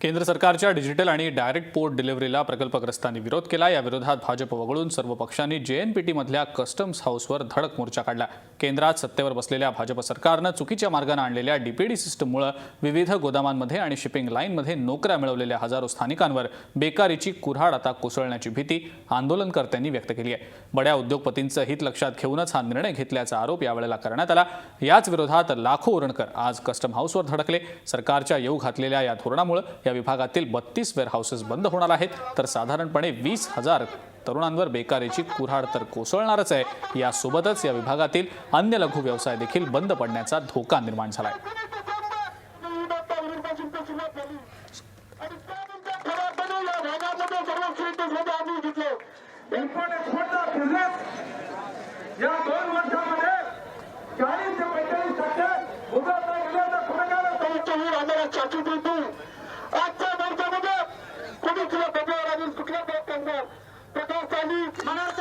केंद्र सरकारच्या डिजिटल आणि डायरेक्ट पोर्ट डिलिव्हरीला प्रकल्पग्रस्तांनी विरोध केला. या विरोधात भाजप वगळून सर्व पक्षांनी जेएनपीटी मधल्या कस्टम्स हाऊसवर धडक मोर्चा काढला. केंद्रात सत्तेवर बसलेल्या भाजप सरकारनं चुकीच्या मार्गानं आणलेल्या डीपीडी सिस्टममुळे विविध गोदामांमध्ये आणि शिपिंग लाईनमध्ये नोकऱ्या मिळवलेल्या हजारो स्थानिकांवर बेकारीची कुऱ्हाड आता कोसळण्याची भीती आंदोलनकर्त्यांनी व्यक्त केली आहे. बड्या उद्योगपतींचं हित लक्षात घेऊनच हा निर्णय घेतल्याचा आरोप यावेळेला करण्यात आला. याच विरोधात लाखो उरणकर आज कस्टम हाऊसवर धडकले. सरकारच्या येऊ घातलेल्या या धोरणामुळे या विभागातील बत्तीस वेअरहाऊसेस बंद होणार आहेत. तर साधारणपणे वीस हजार तरुणांवर बेकारीची कुऱ्हाड तर कोसळणारच आहे. यासोबतच या विभागातील अन्य लघु व्यवसाय देखील बंद पडण्याचा धोका निर्माण झाला आहे या दोन वर्षामध्ये चाळीस ते टक्के आम्हाला प्रकाश चाली मनोहर